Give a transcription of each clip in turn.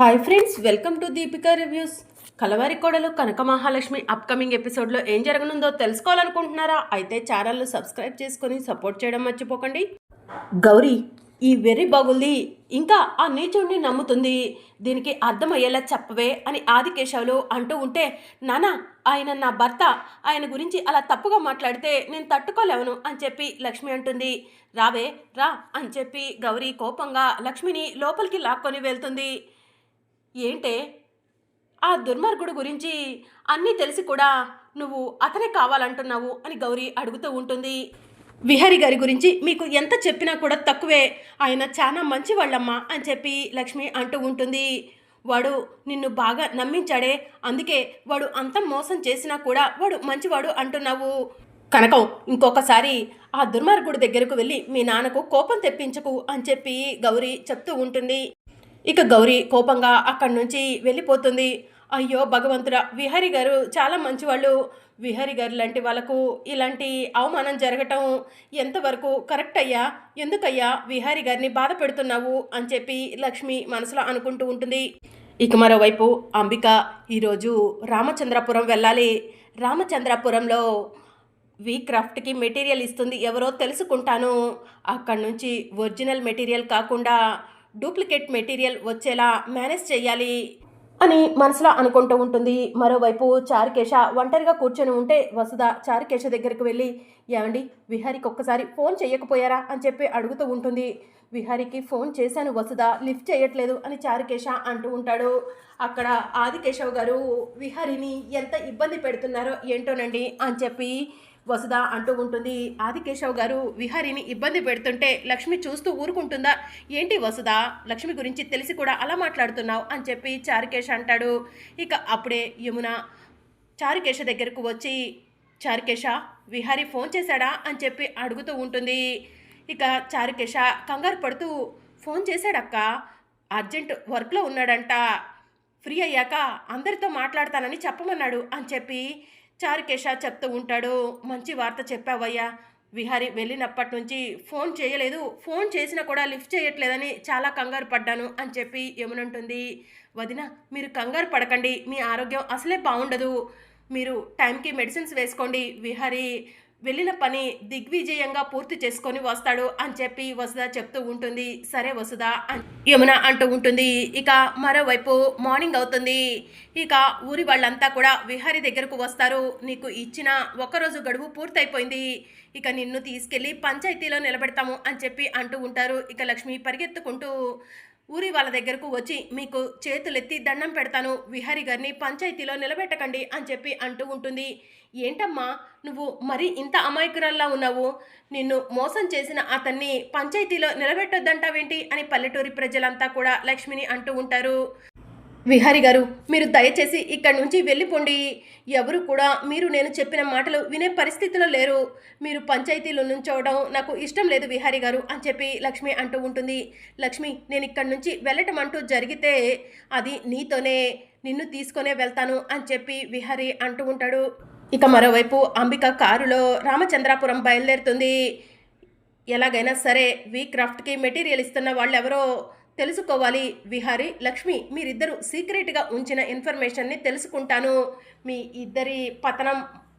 Hi friends welcome to Deepika reviews Kalavari Kodalu Kanaka Mahalakshmi upcoming ఎపిసోడ్లో ఏం జరగనుందో తెలుసుకోవాలనుకుంటున్నారా? అయితే ఛానల్ను సబ్స్క్రైబ్ చేసుకొని సపోర్ట్ చేయడం మర్చిపోకండి. గౌరీ ఈ వెర్రి బాగుంది. ఇంకా ఆ నీచుడిని నమ్ముతుంది. దీనికి అర్థమయ్యేలా చెప్పవే అని ఆదికేశవులు అంటూ ఉంటే నానా ఆయన నా భర్త. ఆయన గురించి అలా తప్పుగా మాట్లాడితే నేను తట్టుకోలేవను అని చెప్పి లక్ష్మి అంటుంది. రావే రా అని చెప్పి గౌరీ కోపంగా లక్ష్మిని లోపలికి లాక్కొని వెళ్తుంది. ఏంటే? ఆ దుర్మార్గుడు గురించి అన్నీ తెలిసి కూడా నువ్వు అతనే కావాలంటున్నావు అని గౌరీ అడుగుతూ ఉంటుంది. విహరి గారి గురించి మీకు ఎంత చెప్పినా కూడా తక్కువే. ఆయన చాలా మంచివాళ్ళమ్మా అని చెప్పి లక్ష్మి అంటూ ఉంటుంది. వాడు నిన్ను బాగా నమ్మించాడే. అందుకే వాడు అంత మోసం చేసినా కూడా వాడు మంచివాడు అంటున్నావు. కనకం ఇంకొకసారి ఆ దుర్మార్గుడి దగ్గరకు వెళ్ళి మీ నాన్నకు కోపం తెప్పించకు అని చెప్పి గౌరీ చెప్తూ ఉంటుంది. ఇక గౌరీ కోపంగా అక్కడి నుంచి వెళ్ళిపోతుంది. అయ్యో భగవంతుడా విహరి గారు చాలా మంచివాళ్ళు. విహరి గారు లాంటి వాళ్ళకు ఇలాంటి అవమానం జరగటం ఎంతవరకు కరెక్ట్ అయ్యా? ఎందుకయ్యా విహారి గారిని బాధ పెడుతున్నావు? అని చెప్పి లక్ష్మి మనసులో అనుకుంటూ ఉంటుంది. ఇక మరోవైపు అంబిక ఈరోజు రామచంద్రపురం వెళ్ళాలి. రామచంద్రపురంలో వీ క్రాఫ్ట్కి మెటీరియల్ ఇస్తుంది. ఎవరో తెలుసుకుంటాను. అక్కడి నుంచి ఒరిజినల్ మెటీరియల్ కాకుండా డూప్లికేట్ మెటీరియల్ వచ్చేలా మేనేజ్ చేయాలి అని మనసులో అనుకుంటూ ఉంటుంది. మరోవైపు చారుకేశ ఒంటరిగా కూర్చొని ఉంటే వసుధ చారుకేశ దగ్గరికి వెళ్ళి ఏమండి విహారికి ఒక్కసారి ఫోన్ చేయకపోయారా? అని చెప్పి అడుగుతూ ఉంటుంది. విహారికి ఫోన్ చేశాను వసుధ లిఫ్ట్ చేయట్లేదు అని చారుకేశ అంటూ ఉంటాడు. అక్కడ ఆదికేశవ్ గారు విహారిని ఎంత ఇబ్బంది పెడుతున్నారో ఏంటోనండి? అని చెప్పి వసుధ అంటూ ఉంటుంది. ఆదికేశవ్ గారు విహారిని ఇబ్బంది పెడుతుంటే లక్ష్మి చూస్తూ ఊరుకుంటుందా? ఏంటి వసుధ లక్ష్మి గురించి తెలిసి కూడా అలా మాట్లాడుతున్నావు అని చెప్పి చారుకేశ అంటాడు. ఇక అప్పుడే యమున చారుకేశ దగ్గరకు వచ్చి చారుకేశ విహారి ఫోన్ చేశాడా? అని చెప్పి అడుగుతూ ఉంటుంది. ఇక చారుకేశ కంగారు పడుతూ ఫోన్ చేశాడక్క? అర్జెంట్ వర్క్లో ఉన్నాడంట. ఫ్రీ అయ్యాక అందరితో మాట్లాడతానని చెప్పమన్నాడు అని చెప్పి చారుకేశ చెప్తూ ఉంటాడు మంచి వార్త చెప్పావయ్యా. విహారి వెళ్ళినప్పటి నుంచి ఫోన్ చేయలేదు. ఫోన్ చేసినా కూడా లిఫ్ట్ చేయట్లేదని చాలా కంగారు పడ్డాను అని చెప్పి యమునంటుంది. వదిన మీరు కంగారు పడకండి. మీ ఆరోగ్యం అసలే బాగుండదు. మీరు టైంకి మెడిసిన్స్ వేసుకోండి విహారి వెళ్ళిన పని దిగ్విజయంగా పూర్తి చేసుకొని వస్తాడు అని చెప్పి వసుధ చెప్తూ ఉంటుంది. సరే వసుధ యమున అంటూ ఉంటుంది. ఇక మరోవైపు మార్నింగ్ అవుతుంది. ఇక ఊరి వాళ్ళంతా కూడా విహారి దగ్గరకు వస్తారు. నీకు ఇచ్చిన ఒకరోజు గడువు పూర్తయిపోయింది. ఇక నిన్ను తీసుకెళ్ళి పంచాయతీలో నిలబెడతాము అని చెప్పి అంటూ ఉంటారు. ఇక లక్ష్మి పరిగెత్తుకుంటూ ఊరి వాళ్ళ దగ్గరకు వచ్చి మీకు చేతులెత్తి దండం పెడతాను విహారి గారిని పంచాయతీలో నిలబెట్టకండి అని చెప్పి అంటూ ఉంటుంది. ఏంటమ్మా నువ్వు మరీ ఇంత అమాయకురాల్లా ఉన్నావు? నిన్ను మోసం చేసిన అతన్ని పంచాయతీలో నిలబెట్టొద్దంటావేంటి? అని పల్లెటూరి ప్రజలంతా కూడా లక్ష్మిని అంటూ ఉంటారు. విహారి గారు మీరు దయచేసి ఇక్కడి నుంచి వెళ్ళిపోండి. ఎవరు కూడా మీరు నేను చెప్పిన మాటలు వినే పరిస్థితిలో లేరు. మీరు పంచాయతీలో నుంచోవడం నాకు ఇష్టం లేదు విహారి గారు అని చెప్పి లక్ష్మి అంటూ ఉంటుంది. లక్ష్మి నేను ఇక్కడి నుంచి వెళ్ళటం అంటూ జరిగితే అది నీతోనే నిన్ను తీసుకొనే వెళ్తాను అని చెప్పి విహారి అంటూ ఉంటాడు. ఇక మరోవైపు అంబిక కారులో రామచంద్రాపురం బయలుదేరుతుంది. ఎలాగైనా సరే వీ క్రాఫ్ట్కి మెటీరియల్ ఇస్తున్న వాళ్ళు ఎవరో తెలుసుకోవాలి. విహారి లక్ష్మి మీరిద్దరూ సీక్రెట్గా ఉంచిన ఇన్ఫర్మేషన్ని తెలుసుకుంటాను. మీ ఇద్దరి పతనం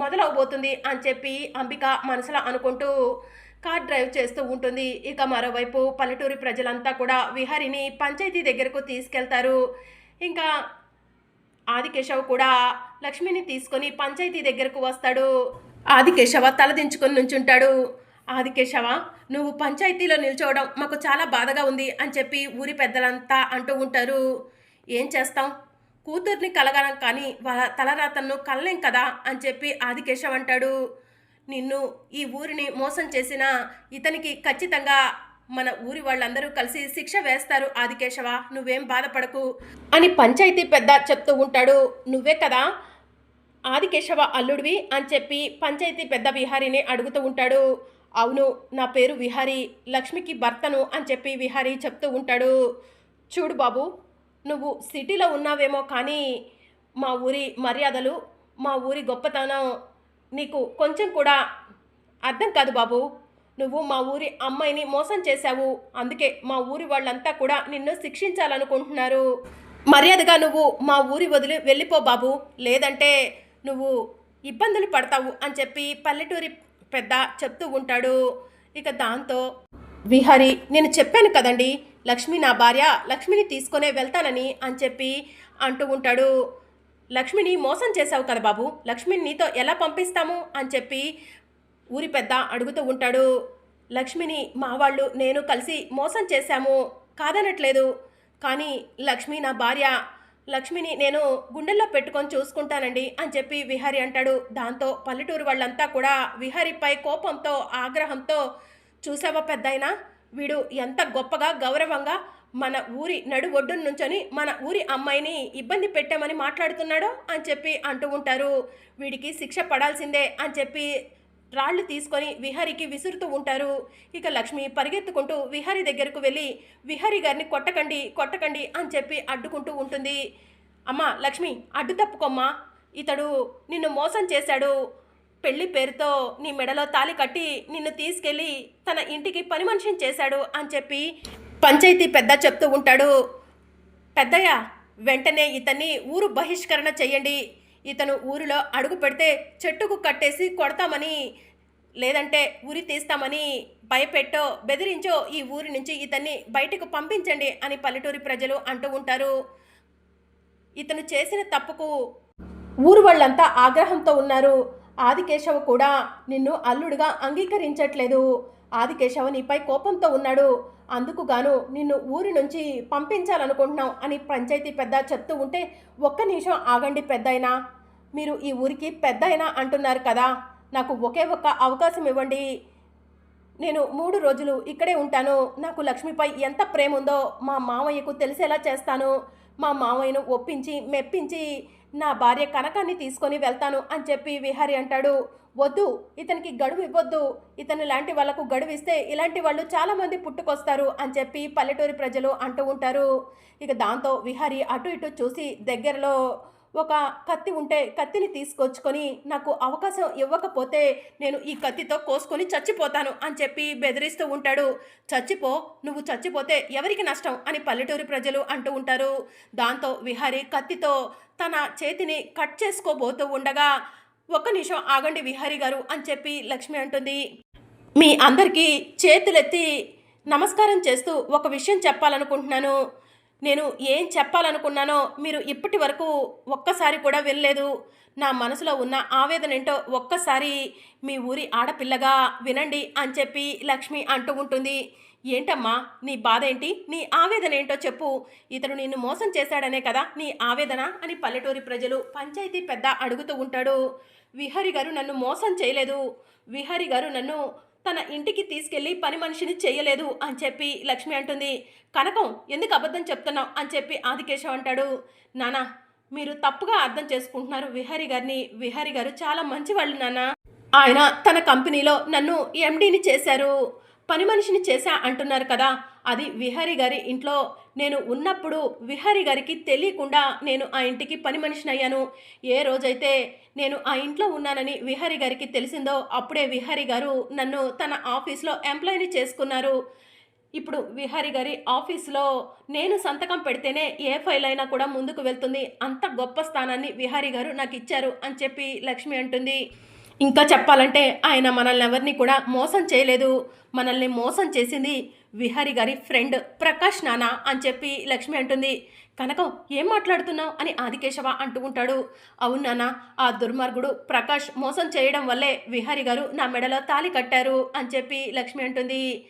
మొదలవబోతుంది అని చెప్పి అంబిక మనసులో అనుకుంటూ కార్ డ్రైవ్ చేస్తూ ఉంటుంది. ఇక మరోవైపు పల్లెటూరి ప్రజలంతా కూడా విహారిని పంచాయతీ దగ్గరకు తీసుకెళ్తారు. ఇంకా ఆదికేశవ్ కూడా లక్ష్మిని తీసుకొని పంచాయతీ దగ్గరకు వస్తాడు. ఆదికేశవ తలదించుకొని నుంచుంటాడు. ఆదికేశవ నువ్వు పంచాయతీలో నిల్చోవడం మాకు చాలా బాధగా ఉంది అని చెప్పి ఊరి పెద్దలంతా అంటూ ఉంటారు. ఏం చేస్తాం? కూతుర్ని కలగలం కానీ వాళ్ళ తలరాతను కలలేం కదా అని చెప్పి ఆదికేశవ్ అంటాడు. నిన్ను ఈ ఊరిని మోసం చేసిన ఇతనికి ఖచ్చితంగా మన ఊరి వాళ్ళందరూ కలిసి శిక్ష వేస్తారు ఆదికేశవ నువ్వేం బాధపడకు అని పంచాయతీ పెద్ద చెప్తూ ఉంటాడు. నువ్వే కదా ఆదికేశవ అల్లుడివి అని చెప్పి పంచాయతీ పెద్ద విహారీని అడుగుతూ ఉంటాడు. అవును నా పేరు విహారీ. లక్ష్మికి భర్తను అని చెప్పి విహారీ చెప్తూ ఉంటాడు. చూడు బాబు నువ్వు సిటీలో ఉన్నావేమో కానీ మా ఊరి మర్యాదలు మా ఊరి గొప్పతనం నీకు కొంచెం కూడా అర్థం కాదు బాబు. నువ్వు మా ఊరి అమ్మాయిని మోసం చేశావు. అందుకే మా ఊరి వాళ్ళంతా కూడా నిన్ను శిక్షించాలనుకుంటున్నారు. మర్యాదగా నువ్వు మా ఊరి వదిలి వెళ్ళిపో బాబు. లేదంటే నువ్వు ఇబ్బందులు పడతావు అని చెప్పి పల్లెటూరి పెద్ద చెప్తూ ఉంటాడు. ఇక దాంతో విహారి నేను చెప్పాను కదండి లక్ష్మి నా భార్య లక్ష్మిని తీసుకొనే వెళ్తానని అని చెప్పి అంటూ ఉంటాడు. లక్ష్మిని మోసం చేశావు కదా బాబు లక్ష్మిని నీతో ఎలా పంపిస్తాము? అని చెప్పి ఊరి పెద్ద అడుగుతూ ఉంటాడు. లక్ష్మిని మా వాళ్ళు నేను కలిసి మోసం చేశాము కాదనట్లేదు. కానీ లక్ష్మి నా భార్య లక్ష్మిని నేను గుండెల్లో పెట్టుకొని చూసుకుంటానండి అని చెప్పి విహారి అంటాడు. దాంతో పల్లెటూరు వాళ్ళంతా కూడా విహారీపై కోపంతో ఆగ్రహంతో చూసావా పెద్దయినా వీడు ఎంత గొప్పగా గౌరవంగా మన ఊరి నడు ఒడ్డున నుంచొని మన ఊరి అమ్మాయిని ఇబ్బంది పెట్టామని మాట్లాడుతున్నాడో అని చెప్పి అంటూ ఉంటారు. వీడికి శిక్ష పడాల్సిందే అని చెప్పి రాళ్ళు తీసుకొని విహారికి విసురుతూ ఉంటారు. ఇక లక్ష్మి పరిగెత్తుకుంటూ విహారి దగ్గరకు వెళ్ళి విహారి గారిని కొట్టకండి కొట్టకండి అని చెప్పి అడ్డుకుంటూ ఉంటుంది. అమ్మా లక్ష్మి అడ్డు తప్పుకోమ్మా. ఇతడు నిన్ను మోసం చేశాడు. పెళ్ళి పేరుతో నీ మెడలో తాలి కట్టి నిన్ను తీసుకెళ్ళి తన ఇంటికి పని మనిషిని చేశాడు అని చెప్పి పంచాయతీ పెద్ద చెప్తూ ఉంటాడు. పెద్దయ్య వెంటనే ఇతన్ని ఊరు బహిష్కరణ చేయండి. ఇతను ఊరిలో అడుగు పెడితే చెట్టుకు కట్టేసి కొడతామని లేదంటే ఊరి తీస్తామని భయపెట్టో బెదిరించో ఈ ఊరి నుంచి ఇతన్ని బయటకు పంపించండి అని పల్లెటూరి ప్రజలు అంటూ ఉంటారు. ఇతను చేసిన తప్పుకు ఊరు వాళ్ళంతా ఆగ్రహంతో ఉన్నారు. ఆదికేశవ కూడా నిన్ను అల్లుడుగా అంగీకరించట్లేదు. ఆదికేశవ నీపై కోపంతో ఉన్నాడు. అందుకు గాను నిన్ను ఊరి నుంచి పంపించాలనుకుంటున్నాం అని పంచాయతీ పెద్ద చెప్తూ ఉంటే ఒక్క నిమిషం ఆగండి పెద్దయినా. మీరు ఈ ఊరికి పెద్దయినా అంటున్నారు కదా నాకు ఒకే ఒక్క అవకాశం ఇవ్వండి. నేను మూడు రోజులు ఇక్కడే ఉంటాను. నాకు లక్ష్మిపై ఎంత ప్రేమ ఉందో మా మామయ్యకు తెలిసేలా చేస్తాను. మా మామయ్యను ఒప్పించి మెప్పించి నా భార్య కనకాన్ని తీసుకొని వెళ్తాను అని చెప్పి విహారి అంటాడు. వద్దు ఇతనికి గడువు ఇవ్వద్దు. ఇతను లాంటి వాళ్ళకు గడువు ఇస్తే ఇలాంటి వాళ్ళు చాలామంది పుట్టుకొస్తారు అని చెప్పి పల్లెటూరి ప్రజలు అంటూ ఉంటారు. ఇక దాంతో విహారి అటు ఇటు చూసి దగ్గరలో ఒక కత్తి ఉంటే కత్తిని తీసుకొచ్చుకొని నాకు అవకాశం ఇవ్వకపోతే నేను ఈ కత్తితో కోసుకొని చచ్చిపోతాను అని చెప్పి బెదిరిస్తూ ఉంటాడు. చచ్చిపో నువ్వు చచ్చిపోతే ఎవరికి నష్టం అని పల్లెటూరి ప్రజలు అంటూ ఉంటారు. దాంతో విహారి కత్తితో తన చేతిని కట్ చేసుకోబోతూ ఉండగా ఒక్క నిమిషం ఆగండి విహారి గారు అని చెప్పి లక్ష్మి అంటుంది. మీ అందరికీ చేతులెత్తి నమస్కారం చేస్తూ ఒక విషయం చెప్పాలనుకుంటున్నాను. నేను ఏం చెప్పాలనుకున్నానో మీరు ఇప్పటి వరకు ఒక్కసారి కూడా వినలేదు. నా మనసులో ఉన్న ఆవేదన ఏంటో ఒక్కసారి మీ ఊరి ఆడపిల్లగా వినండి అని చెప్పి లక్ష్మి అంటూ ఉంటుంది. ఏంటమ్మా నీ బాధ ఏంటి? నీ ఆవేదన ఏంటో చెప్పు. ఇతడు నిన్ను మోసం చేశాడనే కదా నీ ఆవేదన అని పల్లెటూరి ప్రజలు పంచాయతీ పెద్ద అడుగుతూ ఉంటాడు. విహరి గారు నన్ను మోసం చేయలేదు. విహరి గారు నన్ను తన ఇంటికి తీసుకెళ్ళి పని మనిషిని చేయలేదు అని చెప్పి లక్ష్మి అంటుంది. కనకం ఎందుకు అబద్ధం చెప్తున్నావు? అని చెప్పి ఆదికేశవ్ అంటాడు. నానా మీరు తప్పుగా అర్థం చేసుకుంటున్నారు విహారి గారిని. విహారి గారు చాలా మంచివాళ్ళు నాన్న ఆయన తన కంపెనీలో నన్ను ఎండీని చేశారు. పని మనిషిని చేశా అంటున్నారు కదా. అది విహారి గారి ఇంట్లో నేను ఉన్నప్పుడు విహారి గారికి తెలియకుండా నేను ఆ ఇంటికి పని మనిషిని అయ్యాను. ఏ రోజైతే నేను ఆ ఇంట్లో ఉన్నానని విహారి గారికి తెలిసిందో అప్పుడే విహారి గారు నన్ను తన ఆఫీస్లో ఎంప్లాయీని చేసుకున్నారు. ఇప్పుడు విహారి గారి ఆఫీస్లో నేను సంతకం పెడితేనే ఏ ఫైల్ అయినా కూడా ముందుకు వెళ్తుంది. అంత గొప్ప స్థానాన్ని విహారి గారు నాకు ఇచ్చారు అని చెప్పి లక్ష్మి అంటుంది. ఇంకా చెప్పాలంటే ఆయన మనల్ని ఎవరిని కూడా మోసం చేయలేదు. మనల్ని మోసం చేసింది విహారి గారి ఫ్రెండ్ ప్రకాష్ నానా అని చెప్పి లక్ష్మి అంటుంది. కనకం ఏం మాట్లాడుతున్నావు? అని ఆదికేశవ అంటూ ఉంటాడు. అవును నాన్న ఆ దుర్మార్గుడు ప్రకాష్ మోసం చేయడం వల్లే విహారి గారు నా మెడలో తాలి కట్టారు అని చెప్పి లక్ష్మి అంటుంది.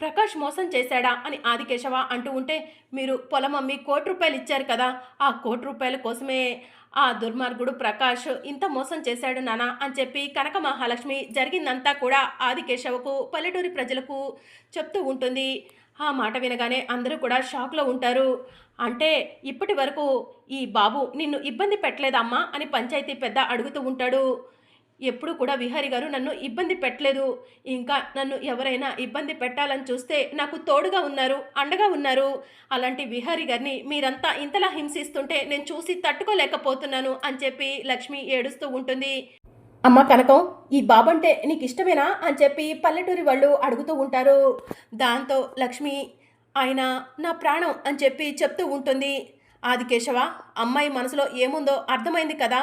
ప్రకాష్ మోసం చేశాడా? అని ఆదికేశవ అంటూ ఉంటే మీరు పొలం అమ్మి కోటి రూపాయలు ఇచ్చారు కదా ఆ కోటి రూపాయల కోసమే ఆ దుర్మార్గుడు ప్రకాష్ ఇంత మోసం చేశాడు నానా అని చెప్పి కనక మహాలక్ష్మి జరిగిందంతా కూడా ఆదికేశవకు పల్లెటూరి ప్రజలకు చెప్తూ ఉంటుంది. ఆ మాట వినగానే అందరూ కూడా షాక్లో ఉంటారు. అంటే ఇప్పటి వరకు ఈ బాబు నిన్ను ఇబ్బంది పెట్టలేదమ్మా అని పంచాయతీ పెద్ద అడుగుతూ ఉంటాడు. ఎప్పుడు కూడా విహారి గారు నన్ను ఇబ్బంది పెట్టలేదు. ఇంకా నన్ను ఎవరైనా ఇబ్బంది పెట్టాలని చూస్తే నాకు తోడుగా ఉన్నారు అండగా ఉన్నారు. అలాంటి విహారి గారిని మీరంతా ఇంతలా హింసిస్తుంటే నేను చూసి తట్టుకోలేకపోతున్నాను అని చెప్పి లక్ష్మి ఏడుస్తూ ఉంటుంది. అమ్మ కనకం ఈ బాబంటే నీకు ఇష్టమేనా అని చెప్పి పల్లెటూరి వాళ్ళు అడుగుతూ ఉంటారు. దాంతో లక్ష్మి ఆయన నా ప్రాణం అని చెప్పి చెప్తూ ఉంటుంది. ఆది కేశవ అమ్మాయి మనసులో ఏముందో అర్థమైంది కదా.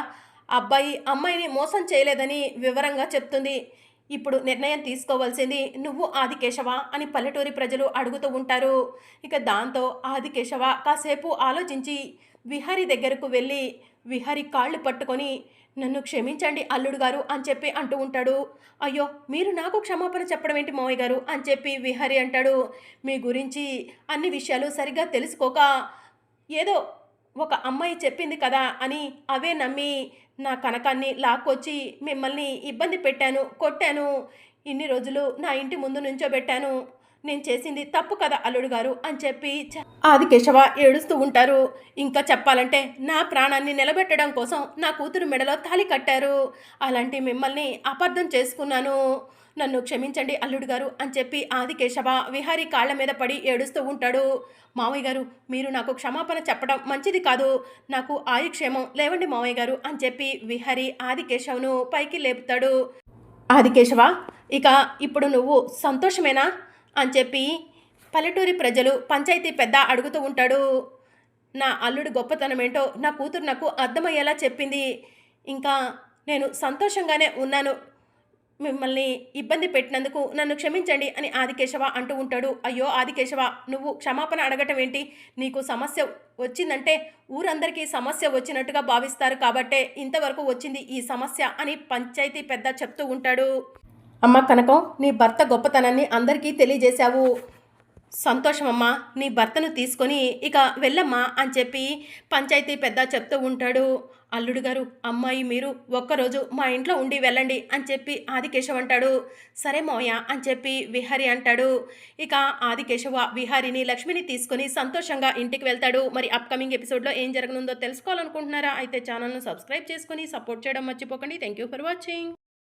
అబ్బాయి అమ్మాయిని మోసం చేయలేదని వివరంగా చెప్తుంది. ఇప్పుడు నిర్ణయం తీసుకోవాల్సింది నువ్వు ఆదికేశవ అని పల్లెటూరి ప్రజలు అడుగుతూ ఉంటారు. ఇక దాంతో ఆదికేశవ కాసేపు ఆలోచించి విహారి దగ్గరకు వెళ్ళి విహారి కాళ్ళు పట్టుకొని నన్ను క్షమించండి అల్లుడు గారు అని చెప్పి అంటూ ఉంటాడు. అయ్యో మీరు నాకు క్షమాపణ చెప్పడం ఏంటి మావయ్య గారు? అని చెప్పి విహారి అంటాడు. మీ గురించి అన్ని విషయాలు సరిగ్గా తెలుసుకోక ఏదో ఒక అమ్మాయి చెప్పింది కదా అని అవే నమ్మి నా కనకాన్ని లాక్కొచ్చి మిమ్మల్ని ఇబ్బంది పెట్టాను కొట్టాను. ఇన్ని రోజులు నా ఇంటి ముందు నుంచోబెట్టాను. నేను చేసింది తప్పు కదా అల్లుడు గారు అని చెప్పి చ- ఆదికేశవ ఏడుస్తూ ఉంటారు. ఇంకా చెప్పాలంటే నా ప్రాణాన్ని నిలబెట్టడం కోసం నా కూతురు మెడలో తాళి కట్టారు. అలాంటి మిమ్మల్ని అపార్థం చేసుకున్నాను. నన్ను క్షమించండి అల్లుడు గారు అని చెప్పి ఆదికేశవ విహారి కాళ్ళ మీద పడి ఏడుస్తూ ఉంటాడు. మావయ్య గారు మీరు నాకు క్షమాపణ చెప్పడం మంచిది కాదు. నాకు ఆయుక్షేమం లేవండి మావయ్య గారు అని చెప్పి విహారి ఆదికేశవ్ను పైకి లేపుతాడు. ఆదికేశవ ఇక ఇప్పుడు నువ్వు సంతోషమేనా అని చెప్పి పల్లెటూరి ప్రజలు పంచాయతీ పెద్ద అడుగుతూ ఉంటాడు. నా అల్లుడి గొప్పతనం ఏంటో నా కూతురు నాకు అర్థమయ్యేలా చెప్పింది. ఇంకా నేను సంతోషంగానే ఉన్నాను. మిమ్మల్ని ఇబ్బంది పెట్టినందుకు నన్ను క్షమించండి అని ఆదికేశవ అంటూ ఉంటాడు. అయ్యో ఆదికేశవ నువ్వు క్షమాపణ అడగటం ఏంటి? నీకు సమస్య వచ్చిందంటే ఊరందరికీ సమస్య వచ్చినట్టుగా భావిస్తారు కాబట్టే ఇంతవరకు వచ్చింది ఈ సమస్య అని పంచాయతీ పెద్ద చెప్తూ ఉంటాడు. అమ్మ కనకం నీ భర్త గొప్పతనాన్ని అందరికీ తెలియజేశావు. సంతోషమమ్మా నీ భర్తను తీసుకొని ఇక వెళ్ళమ్మా అని చెప్పి పంచాయతీ పెద్ద చెప్తూ ఉంటాడు. అల్లుడు గారు అమ్మాయి మీరు ఒక్కరోజు మా ఇంట్లో ఉండి వెళ్ళండి అని చెప్పి ఆదికేశవ్ అంటాడు. సరే మోయ అని చెప్పి విహారి అంటాడు. ఇక ఆదికేశవ విహారిని లక్ష్మిని తీసుకొని సంతోషంగా ఇంటికి వెళ్తాడు. మరి అప్కమింగ్ ఎపిసోడ్లో ఏం జరగనుందో తెలుసుకోవాలనుకుంటున్నారా? అయితే ఛానల్ను సబ్స్క్రైబ్ చేసుకొని సపోర్ట్ చేయడం మర్చిపోకండి. Thank you for watching